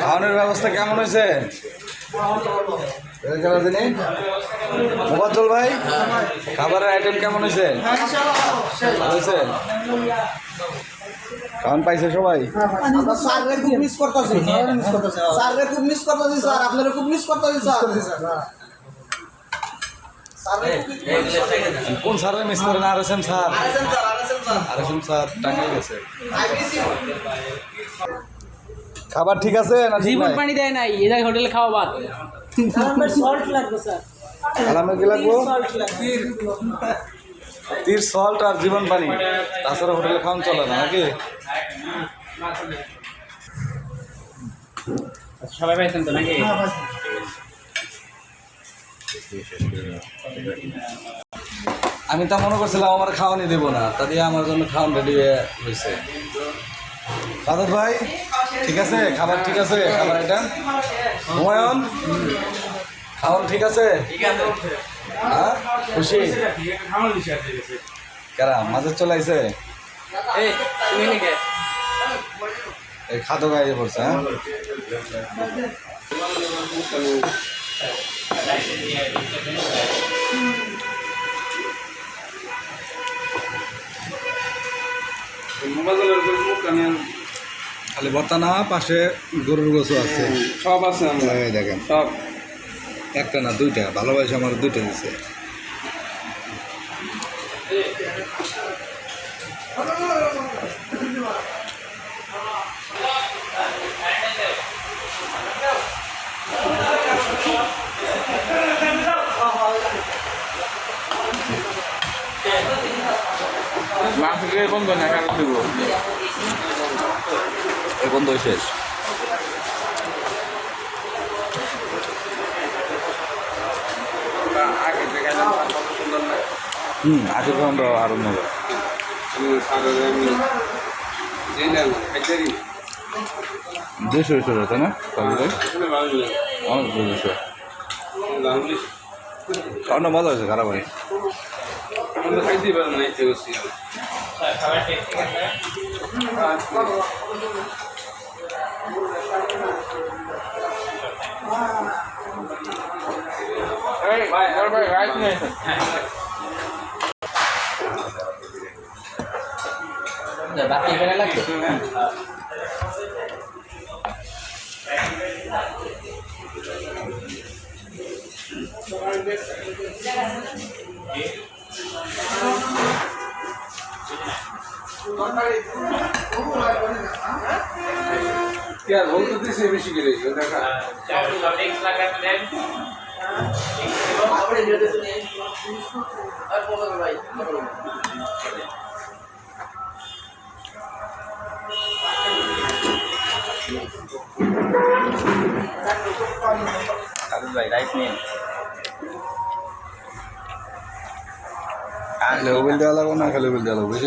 খাওয়ানোর ব্যবস্থা কেমন হয়েছে? মোবাজ্জল ভাই খাবারের আইটেম কেমন হয়েছে? হয়েছে? খাওয়ান পাইছে সবাই। স্যাররে খুব মিস করতেছি। স্যাররে খুব মিস করতেছি স্যার। আপনারা খুব মিস করতেছি স্যার। কোন স্যারের মিস করেন? R S M sir R S M sir টাঙ্গাই গেছে। খাবার ঠিক আছে না জীবন পানি দেয় নাই এদের হোটেলে খাওয়া বাদ। সল্ট লাগবে স্যার আলামের কি লাগবো? লাগবে। তীর সল্ট আর জীবন পানি। তাছাড়া হোটেলে খাওয়ান চলে না নাকি? সবাই পাইছেন তো নাকি? আমি তা মনে করছিলাম আমার খাওয়ানি দেবো না তা দিয়ে আমার জন্য খাওয়ান রেডি হয়ে হয়েছে। সাদত ভাই ঠিক আছে? খাবার ঠিক আছে? খাবার এটা? হুমায়ুন? খাওয়ান ঠিক আছে? হ্যাঁ? খুশি? কারা মাঝে চলে আইছে? এই তুমি নাকি এই খাদ্য গাইয়ে পড়ছে হ্যাঁ? খালি ভর্তা না পাশে গরুর গোছও আছে। সব আছে আমরা। এই দেখেন। সব। একটা না দুইটা ভালোবাসে আমার দুইটা দিছে। মার্কেটের বন্ধ না কেন এই বন্ধ শেষ। হুম, আগের আমরা আরও মজা। সারের আমি যে না? খাইতারি দুশো দুশো তাই না এখানে দুশো। খাওয়ানো মজা হয়েছে খারাপ হয় আমরা খাইতে পারব না ইচ্ছে নেই বাকি এখানে লাগবে বেশি করে? দেখা। আপনি নিয়ে দেখুন আর বলবে ভাই ভাই রাইস নিন লেবেল দেওয়া লাগবে না, খালি লেবেল দেওয়া লাগবে, বেশি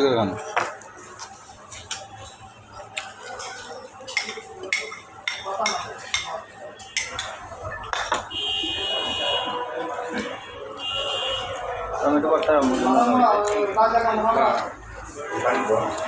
করে খান